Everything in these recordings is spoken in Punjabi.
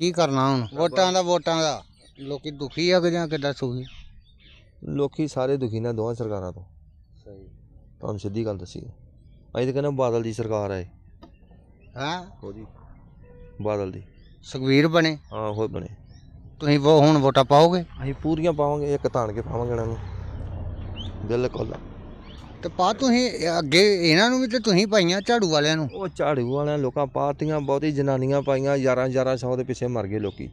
ਕੀ ਕਰਨਾ ਹੁਣ? ਵੋਟਾਂ ਦਾ ਵੋਟਾਂ ਦਾ। ਲੋਕੀ ਦੁਖੀ ਆ ਕਿ ਜਾਂ ਕਿੱਦਾਂ ਸੁਖੀ? ਲੋਕੀ ਸਾਰੇ ਦੁਖੀ ਨੇ ਦੋਵਾਂ ਸਰਕਾਰਾਂ ਤੋਂ। ਸਹੀ। ਤੁਹਾਨੂੰ ਸਿੱਧੀ ਗੱਲ ਦੱਸੀ। ਅਸੀਂ ਤਾਂ ਕਹਿੰਦੇ ਬਾਦਲ ਦੀ ਸਰਕਾਰ ਹੈ? ਹਾਂ ਉਹਦੀ ਬਾਦਲ ਦੀ। ਸੁਖਵੀਰ ਬਣੇ? ਹਾਂ ਉਹ ਬਣੇ। ਤੁਸੀਂ ਵੋ ਹੁਣ ਵੋਟਾਂ ਪਾਓਗੇ? ਅਸੀਂ ਪੂਰੀਆਂ ਪਾਵਾਂਗੇ ਇੱਕ ਤਾਣ ਕੇ ਪਾਵਾਂਗੇ ਇਹਨਾਂ ਨੂੰ। ਬਿਲਕੁਲ। ਤੇ ਪਾ ਤੁਸੀਂ ਅੱਗੇ ਇਹਨਾਂ ਨੂੰ ਵੀ ਤੇ ਤੁਸੀਂ ਪਾਈਆਂ ਝਾੜੂ ਵਾਲਿਆਂ ਨੂੰ? ਉਹ ਝਾੜੂ ਵਾਲਿਆਂ ਲੋਕਾਂ ਪਾਤੀਆਂ ਬਹੁਤੀ ਜਨਾਨੀਆਂ ਪਾਈਆਂ 11 11 ਸੌ ਦੇ ਪਿੱਛੇ ਮਰ ਗਏ ਲੋਕੀ।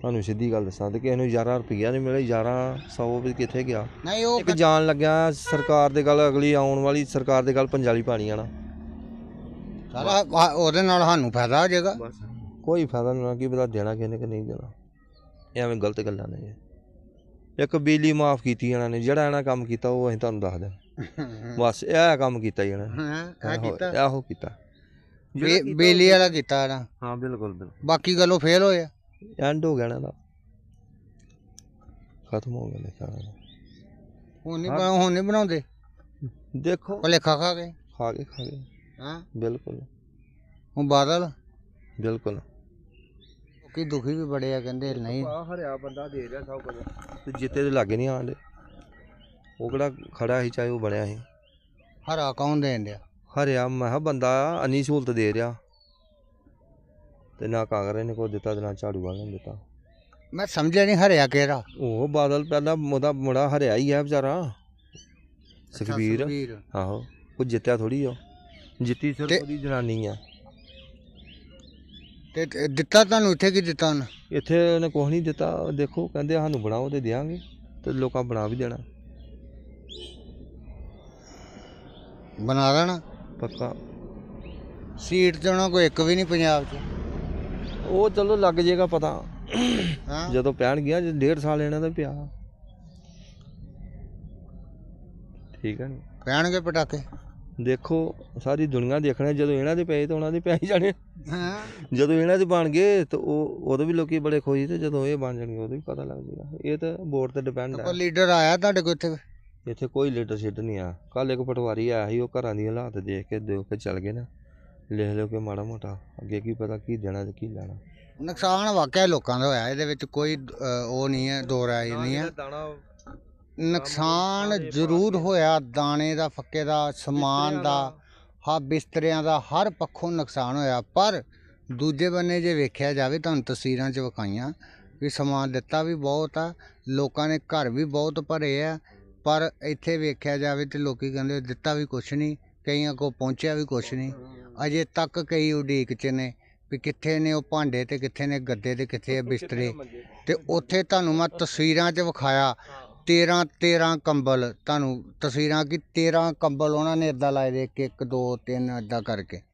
ਤੁਹਾਨੂੰ ਸਿੱਧੀ ਗੱਲ ਦੱਸਾਂ ਤੇ ਕਿਸੇ ਨੂੰ 11 ਰੁਪਈਆ ਨਹੀਂ ਮਿਲੇ 11 ਸੌ ਵੀ ਕਿੱਥੇ ਗਿਆ? ਨਹੀਂ ਉਹ ਇੱਕ ਜਾਣ ਲੱਗਿਆ ਸਰਕਾਰ ਦੇ ਗੱਲ ਅਗਲੀ ਆਉਣ ਵਾਲੀ ਸਰਕਾਰ ਦੇ ਗੱਲ ਪੰਜਾਲੀ ਪਾਣੀ ਆਣਾ। ਸਾਰਾ ਉਹਦੇ ਨਾਲ ਸਾਨੂੰ ਫਾਇਦਾ ਹੋ ਜਾਏਗਾ। ਕੋਈ ਫਾਇਦਾ ਨਹੀਂ ਕੀ ਪਤਾ ਦੇਣਾ ਕਿਹਨੇ ਕਿ ਨਹੀਂ ਦੇਣਾ। ਇਹ ਐਵੇਂ ਗਲਤ ਗੱਲਾਂ ਨੇ। ਇਹ। ਇੱਕ ਬਿਜਲੀ ਮਾਫ ਕੀਤੀ ਇਹਨਾਂ ਨੇ ਜਿਹੜਾ ਇਹਨਾਂ ਕੰਮ ਕੀਤਾ ਉਹ ਅਸੀਂ ਤੁਹਾਨੂੰ ਦੱਸ ਦਿਆਂ ਬਸ ਇਹ ਕੰਮ ਕੀਤਾ ਜੀ ਹਾਂ ਇਹ ਕੀਤਾ। ਇਹੋ ਕੀਤਾ। ਬੇ- ਬੇਲੀ ਵਾਲਾ ਕੀਤਾ ਨਾ। ਹਾਂ ਬਿਲਕੁਲ ਬਿਲਕੁਲ। ਬਾਕੀ ਗੱਲੋਂ ਫੇਲ ਹੋਇਆ ਐਂਡ ਹੋ ਗਿਆ ਨਾ ਇਹਦਾ। ਖਤਮ ਹੋ ਗਿਆ ਨੇ ਸਾਰਾ। ਹੁਣ ਨਹੀਂ ਬਣਾ ਹੁਣ ਨਹੀਂ ਬਣਾਉਂਦੇ? ਦੇਖੋ। ਭਲੇਖਾ ਖਾ ਕੇ। ਖਾ ਕੇ ਖਾ ਕੇ। ਹਾਂ। ਬਿਲਕੁਲ। ਹੁਣ ਬਾਦਲ? ਬਿਲਕੁਲ। ਲੋਕੀ ਦੁਖੀ ਵੀ ਬੜੇ ਆ ਕਹਿੰਦੇ ਨਹੀਂ। ਆ ਹਰਿਆ ਬੰਦਾ ਦੇ ਰਿਹਾ ਸਭ ਕੁਝ ਤੇ ਜਿੱਤੇ ਦੇ ਲਾਗੇ ਨਹੀਂ ਆਂਦੇ ਉਹ ਕਿਹੜਾ ਖੜਾ ਸੀ ਚਾਹੇ ਉਹ ਬਣਿਆ ਸੀ। ਹਰਾ ਕੌਣ ਦੇਣ ਡਿਆ। ਹਰਿਆ ਮੈਂ ਕਿਹਾ ਬੰਦਾ ਅੰਨੀ ਸਹੂਲਤ ਦੇ ਰਿਹਾ। ਤੇ ਨਾ ਕਾਂਗਰਸ ਨੇ ਕੋਈ ਦਿੱਤਾ ਤੇ ਨਾ ਝਾੜੂ ਵਾਲਿਆਂ ਨੇ ਦਿੱਤਾ। ਮੈਂ ਸਮਝਿਆ ਨਹੀਂ ਹਰਿਆ ਕਿਹੜਾ। ਉਹ ਬਾਦਲ ਪਹਿਲਾਂ ਉਹਦਾ ਮੁੰਡਾ ਹਰਿਆ ਹੀ ਹੈ ਵਿਚਾਰਾ। ਸੁਖਬੀਰ। ਸੁਖਬੀਰ। ਆਹੋ ਉਹ ਜਿੱਤਿਆ ਥੋੜੀ ਉਹ ਜਿੱਤੀ ਸਿਰਫ ਤੇ- ਉਹਦੀ ਜਨਾਨੀ ਆ। ਤੇ ਤੇ ਦਿੱਤਾ ਤੁਹਾਨੂੰ ਇੱਥੇ ਕੀ ਦਿੱਤਾ ਉਹਨੇ? ਇੱਥੇ ਉਹਨੇ ਕੁਛ ਨਹੀਂ ਦਿੱਤਾ। ਦੇਖੋ ਕਹਿੰਦੇ ਸਾਨੂੰ ਬਣਾਓ ਤੇ ਦਿਆਂਗੇ। ਤੇ ਲੋਕਾਂ ਬਣਾ ਵੀ ਦੇਣਾ। ਬਣਾ ਦੇਣਾ ਪੱਕਾ। ਸੀਟ ਤੇ ਉਹਨਾਂ ਕੋਈ ਇੱਕ ਵੀ ਨਹੀਂ ਪੰਜਾਬ 'ਚ। ਉਹ ਚਲੋ ਲੱਗ ਜਾਏਗਾ ਪਤਾ। ਹਾਂ। ਜਦੋਂ ਪੈਣ ਗਿਆ ਜੇ ਡੇਢ ਸਾਲ ਇਹਨਾਂ ਦਾ ਪਿਆ। ਠੀਕ ਹੈ ਨੀ? ਪੈਣਗੇ ਪਟਾਕੇ। ਦੇਖੋ ਸਾਰੀ ਦੁਨੀਆ ਦੇਖਣਾ ਜਦੋਂ ਇਹਨਾਂ ਦੇ ਪਏ ਤਾਂ ਉਹਨਾਂ ਦੇ ਪੈ ਹੀ ਜਾਣੇ। ਹਾਂ। ਜਦੋਂ ਇਹਨਾਂ ਦੇ ਬਣ ਗਏ ਤਾਂ ਉਹ ਉਦੋਂ ਵੀ ਲੋਕੀ ਬੜੇ ਖੁਸ਼ ਤੇ ਜਦੋਂ ਇਹ ਬਣ ਜਾਣਗੇ ਉਦੋਂ ਵੀ ਪਤਾ ਲੱਗ ਜਾਏਗਾ ਇਹ ਤਾਂ ਵੋਟ ਤੇ ਡਿਪੈਂਡ ਹੈ ਕੋਈ ਲੀਡਰ ਆਇਆ ਤੁਹਾਡੇ ਕੋਲ ਇੱਥੇ। ਇੱਥੇ ਕੋਈ ਲੀਡਰਸ਼ਿਪ ਨਹੀਂ ਆ। ਕੱਲ ਇੱਕ ਪਟਵਾਰੀ ਆਇਆ ਸੀ ਉਹ ਘਰਾਂ ਦੀ ਹਾਲਾਤ ਦੇਖ ਕੇ ਦੇਖ ਕੇ ਚੱਲ ਗਏ ਨਾ। ਲਿਖ ਲਿਓ ਕਿ ਮਾੜਾ ਮੋਟਾ ਅੱਗੇ ਕੀ ਪਤਾ ਕੀ ਦੇਣਾ ਤੇ ਕੀ ਲੈਣਾ। ਨੁਕਸਾਨ ਵਾਕਿਆ ਲੋਕਾਂ ਦਾ ਹੋਇਆ ਇਹਦੇ ਵਿੱਚ ਕੋਈ ਅ, ਉਹ ਨਹੀਂ ਹੈ ਦੋ ਰਾਏ ਨਹੀਂ ਹੈ। ਦਾਣਾ ਨੁਕਸਾਨ ਜ਼ਰੂਰ ਹੋਇਆ ਦਾਣੇ ਦਾ ਫੱਕੇ ਦਾ ਸਮਾਨ ਦਾ ਹਾਂ ਬਿਸਤਰਿਆਂ ਦਾ ਹਰ ਪੱਖੋਂ ਨੁਕਸਾਨ ਹੋਇਆ। ਪਰ ਦੂਜੇ ਬੰਨੇ ਜੇ ਵੇਖਿਆ ਜਾਵੇ ਤੁਹਾਨੂੰ ਤਸਵੀਰਾਂ 'ਚ ਵਿਖਾਈਆਂ ਵੀ ਸਮਾਨ ਦਿੱਤਾ ਵੀ ਬਹੁਤ ਆ ਲੋਕਾਂ ਨੇ ਘਰ ਵੀ ਬਹੁਤ ਭਰੇ ਆ ਪਰ ਇੱਥੇ ਵੇਖਿਆ ਜਾਵੇ ਤੇ ਲੋਕੀ ਕਹਿੰਦੇ ਦਿੱਤਾ ਵੀ ਕੁਛ ਨਹੀਂ ਕਈਆਂ ਕੋ ਪਹੁੰਚਿਆ ਵੀ ਕੁਛ ਨਹੀਂ ਅਜੇ ਤੱਕ ਕਈ ਉਡੀਕ 'ਚ ਨੇ ਵੀ ਕਿੱਥੇ ਨੇ ਉਹ ਭਾਂਡੇ ਤੇ ਕਿੱਥੇ ਨੇ ਗੱਦੇ ਤੇ ਕਿੱਥੇ ਆ ਬਿਸਤਰੇ। ਤੇ? ਉੱਥੇ ਤੁਹਾਨੂੰ ਮੈਂ ਤਸਵੀਰਾਂ 'ਚ ਵਿਖਾਇਆ 13 13 ਕੰਬਲ ਤੁਹਾਨੂੰ ਤਸਵੀਰਾਂ ਕੀ 13 ਕੰਬਲ ਉਹਨਾਂ ਨੇ ਇਦਾਂ ਲਾਏ ਦੇ ਇੱਕ ਇੱਕ ਦੋ ਤਿੰਨ ਇਦਾਂ ਕਰਕੇ।